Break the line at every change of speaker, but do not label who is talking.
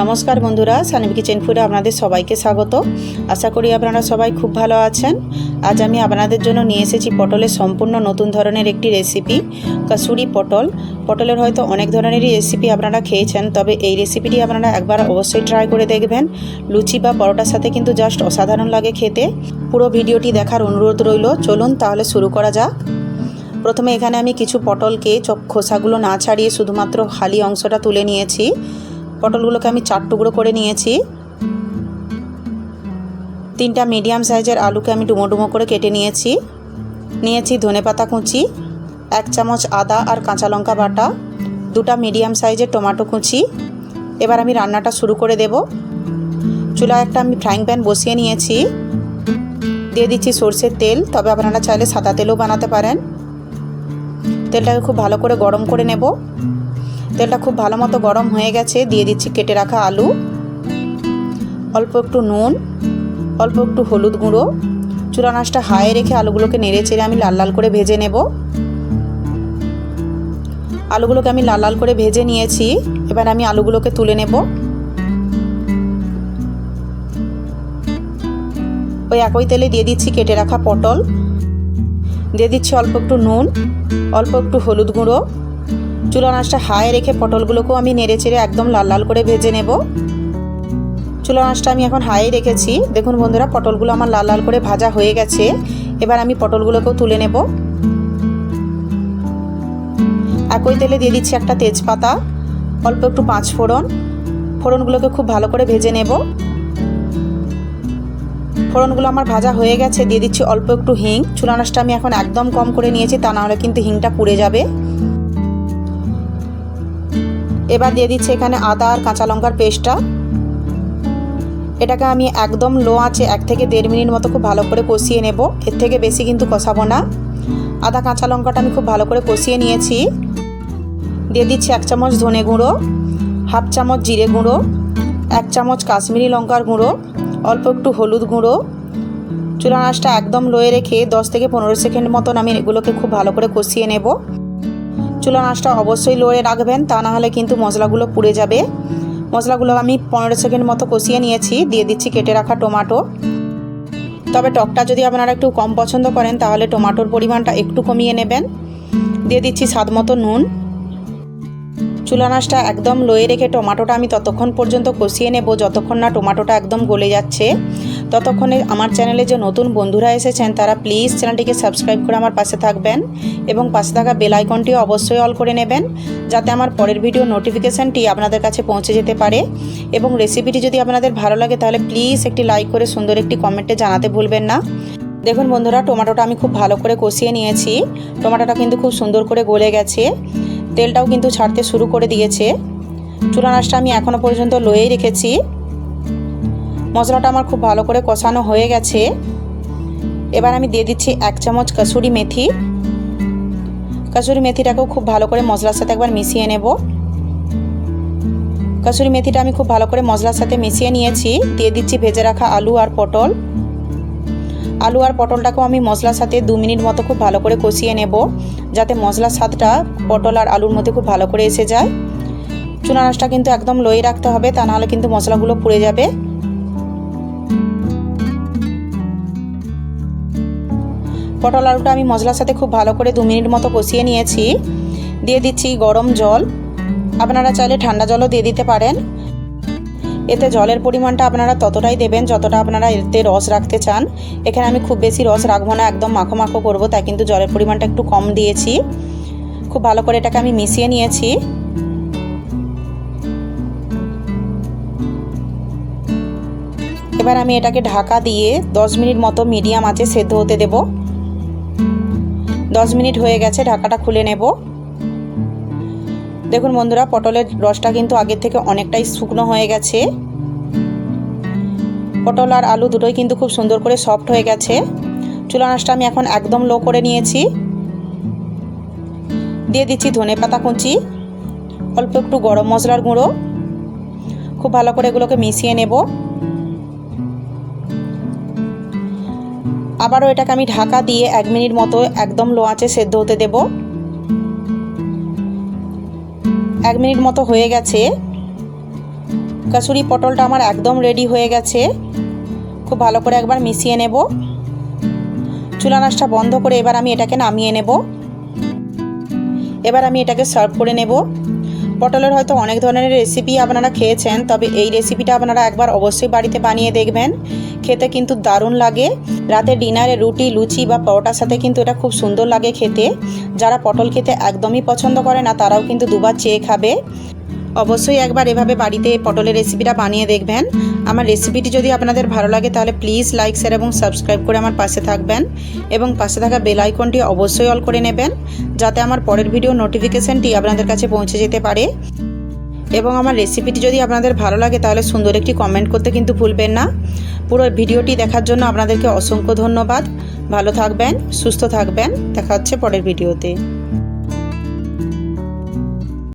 নমস্কার বন্ধুরা সানিম কিচেন ফুডে আপনাদের সবাইকে স্বাগত। আশা করি আপনারা সবাই খুব ভালো আছেন। আজ আমি আপনাদের জন্য নিয়ে এসেছি পটলের সম্পূর্ণ নতুন ধরনের একটি রেসিপি, কাসুরি পটল। পটলের হয়তো অনেক ধরনেরই রেসিপি আপনারা খেয়েছেন, তবে এই রেসিপিটি আপনারা একবার অবশ্যই ট্রাই করে দেখবেন। লুচি বা পরোটার সাথে কিন্তু জাস্ট অসাধারণ লাগে খেতে। পুরো ভিডিওটি দেখার অনুরোধ রইল, চলুন তাহলে শুরু করা যাক। প্রথমে এখানে আমি কিছু পটলকে চপ খোসাগুলো না ছাড়িয়ে শুধুমাত্র খালি অংশটা তুলে নিয়েছি। পটলগুলোকে আমি চার টুকরো করে নিয়েছি। তিনটা মিডিয়াম সাইজের আলুকে আমি ডুমো ডুমো করে কেটে নিয়েছি। নিয়েছি ধনেপাতা কুচি, এক চামচ আদা আর কাঁচা লঙ্কা বাটা, দুটা মিডিয়াম সাইজের টমেটো কুচি। এবার আমি রান্নাটা শুরু করে দেব। চুলা একটা আমি ফ্রাইং প্যান বসিয়ে নিয়েছি। দিয়ে দিচ্ছি সর্ষের তেল, তবে আপনারা চাইলে সাদা তেলও বানাতে পারেন। তেলটাকে খুব ভালো করে গরম করে নেব। তেলটা খুব ভালো মতো গরম হয়ে গেছে। দিয়ে দিচ্ছি কেটে রাখা আলু। অল্প একটু নুন, অল্প একটু হলুদ গুঁড়ো। চূড়া নাচটা হায়ে রেখে আলুগুলোকে নেড়ে চেড়ে আমি লাল লাল করে ভেজে নেব। আলুগুলোকে আমি লাল লাল করে ভেজে নিয়েছি। এবার আমি আলুগুলোকে তুলে নেব। ওই একই তেলে দিয়ে দিচ্ছি কেটে রাখা পটল। দিয়ে দিচ্ছি অল্প একটু নুন, অল্প একটু হলুদ গুঁড়ো। চুলা নাচটা হায়ে রেখে পটলগুলোকেও আমি নেড়ে চেড়ে একদম লাল লাল করে ভেজে নেব। চুলা নাচটা আমি এখন হাই রেখেছি। দেখুন বন্ধুরা, পটলগুলো আমার লাল লাল করে ভাজা হয়ে গেছে। এবার আমি পটলগুলোকেও তুলে নেব। একই তেলে দিয়ে দিচ্ছি একটা তেজপাতা, অল্প একটু পাঁচ ফোড়ন। ফোড়নগুলোকে খুব ভালো করে ভেজে নেব। ফোড়নগুলো আমার ভাজা হয়ে গেছে, দিয়ে দিচ্ছি অল্প একটু হিং। চুলা নাচটা আমি এখন একদম কম করে নিয়েছি, তা নাহলে কিন্তু হিংটা পুড়ে যাবে। এবার দিয়ে দিচ্ছি এখানে আদা আর কাঁচা লঙ্কার পেস্টটা। এটাকে আমি একদম লো আঁচে এক থেকে দেড় মিনিট মতো খুব ভালো করে কষিয়ে নেব। এর থেকে বেশি কিন্তু কষাবো না। আদা, কাঁচা লঙ্কাটা আমি খুব ভালো করে কষিয়ে নিয়েছি। দিয়ে দিচ্ছি এক চামচ ধনে গুঁড়ো, হাফ চামচ জিরে গুঁড়ো, এক চামচ কাশ্মীরি লঙ্কার গুঁড়ো, অল্প একটু হলুদ গুঁড়ো। চুলা একদম লোয়ে রেখে দশ থেকে পনেরো সেকেন্ড মতন আমি এগুলোকে খুব ভালো করে কষিয়ে নেব। চুলা নাচটা অবশ্যই লোয়ে রাখবেন, তা না হলে কিন্তু মশলাগুলো পুড়ে যাবে। মশলাগুলো আমি পনেরো সেকেন্ড মতো কষিয়ে নিয়েছি, দিয়ে দিচ্ছি কেটে রাখা টমাটো। তবে টকটা যদি আপনারা একটু কম পছন্দ করেন, তাহলে টমাটোর পরিমাণটা একটু কমিয়ে নেবেন। দিয়ে দিচ্ছি স্বাদ মতো নুন। চুলা নাচটা একদম লোয়ে রেখে টমাটোটা আমি ততক্ষণ পর্যন্ত কষিয়ে নেব, যতক্ষণ না টমাটোটা একদম গলে যাচ্ছে। ততক্ষণে আমার চ্যানেলে যে নতুন বন্ধুরা এসেছেন, তারা প্লিজ চ্যানেলটিকে সাবস্ক্রাইব করে আমার পাশে থাকবেন এবং পাশে থাকা বেল আইকনটিও অবশ্যই অল করে নেবেন, যাতে আমার পরের ভিডিও নোটিফিকেশানটি আপনাদের কাছে পৌঁছে যেতে পারে এবং রেসিপিটি যদি আপনাদের ভালো লাগে, তাহলে প্লিজ একটি লাইক করে সুন্দর একটি কমেন্টে জানাতে ভুলবেন না। দেখুন বন্ধুরা, টমেটোটা আমি খুব ভালো করে কষিয়ে নিয়েছি। টমেটোটা কিন্তু খুব সুন্দর করে গলে গেছে। তেলটাও কিন্তু ছাড়তে শুরু করে দিয়েছে। চুলা নাচটা আমি এখনও পর্যন্ত লয়েই রেখেছি। মশলাটা আমার খুব ভালো করে কষানো হয়ে গেছে। এবার আমি দিয়ে দিচ্ছি এক চামচ কাসুরি মেথি। কাসুরি মেথিটাকেও খুব ভালো করে মশলার সাথে একবার মিশিয়ে নেব। কাসুরি মেথিটা আমি খুব ভালো করে মশলার সাথে মিশিয়ে নিয়েছি। দিয়ে দিচ্ছি ভেজে রাখা আলু আর পটল। আলু আর পটলটাকেও আমি মশলার সাথে দু মিনিট মতো খুব ভালো করে কষিয়ে নেব, যাতে মশলার স্বাদটা পটল আর আলুর মধ্যে খুব ভালো করে এসে যায়। চুনা নাচটা কিন্তু একদম লোয়ে রাখতে হবে, তা নাহলে কিন্তু মশলাগুলো পুড়ে যাবে। পটল আলুটা আমি মশলার সাথে খুব ভালো করে দু মিনিট মতো কষিয়ে নিয়েছি। দিয়ে দিচ্ছি গরম জল। আপনারা চাইলে ঠান্ডা জলও দিয়ে দিতে পারেন। এতে জলের পরিমাণটা আপনারা ততটাই দেবেন যতটা আপনারা এতে রস রাখতে চান। এখানে আমি খুব বেশি রস রাখব না, একদম মাখো মাখো করব, তাই কিন্তু জলের পরিমাণটা একটু কম দিয়েছি। খুব ভালো করে এটাকে আমি মিশিয়ে নিয়েছি। এবার আমি এটাকে ঢাকা দিয়ে দশ মিনিট মতো মিডিয়াম আছে সেদ্ধ হতে দেব। দশ মিনিট হয়ে গেছে, ঢাকাটা খুলে নেব। দেখুন বন্ধুরা, পটলের রসটা কিন্তু আগের থেকে অনেকটাই শুকনো হয়ে গেছে। পটল আর আলু দুটোই কিন্তু খুব সুন্দর করে সফট হয়ে গেছে। চুলা নাচটা আমি এখন একদম লো করে নিয়েছি। দিয়ে দিচ্ছি ধনে পাতা কুচি, অল্প একটু গরম মশলার গুঁড়ো। খুব ভালো করে এগুলোকে মিশিয়ে নেব। আবারও এটাকে আমি ঢাকা দিয়ে এক মিনিট মতো একদম লো আঁচে সেদ্ধ হতে দেব। এক মিনিট মতো হয়ে গেছে। কাসুরি পটলটা আমার একদম রেডি হয়ে গেছে। খুব ভালো করে একবার মিশিয়ে নেব। চুলা নাচটা বন্ধ করে এবার আমি এটাকে নামিয়ে নেব। এবার আমি এটাকে সার্ভ করে নেব। পটলের হয়তো অনেক ধরনের রেসিপি আপনারা খেয়েছেন, তবে এই রেসিপিটা আপনারা একবার অবশ্যই বাড়িতে বানিয়ে দেখবেন। খেতে কিন্তু দারুণ লাগে। রাতে ডিনারে রুটি, লুচি বা পরোটার সাথে কিন্তু এটা খুব সুন্দর লাগে খেতে। যারা পটল খেতে একদমই পছন্দ করে না, তারাও কিন্তু দুবার চেয়ে খাবে। অবশ্যই একবার এভাবে বাড়িতে পটলের রেসিপিটা বানিয়ে দেখবেন। আমার রেসিপিটি যদি আপনাদের ভালো লাগে, তাহলে প্লিজ লাইক শেয়ার এবং সাবস্ক্রাইব করে আমার পাশে থাকবেন। এবং পাশে থাকা বেল আইকনটি অবশ্যই অল করে নেবেন, যাতে আমার পরের ভিডিও নোটিফিকেশানটি আপনাদের কাছে পৌঁছে যেতে পারে। এবং আমার রেসিপিটি যদি আপনাদের ভালো লাগে, তাহলে সুন্দর একটি কমেন্ট করতে কিন্তু ভুলবেন না। পুরো ভিডিওটি দেখার জন্য আপনাদেরকে অসংখ্য ধন্যবাদ। ভালো থাকবেন, সুস্থ থাকবেন। দেখা হচ্ছে পরের ভিডিওতে।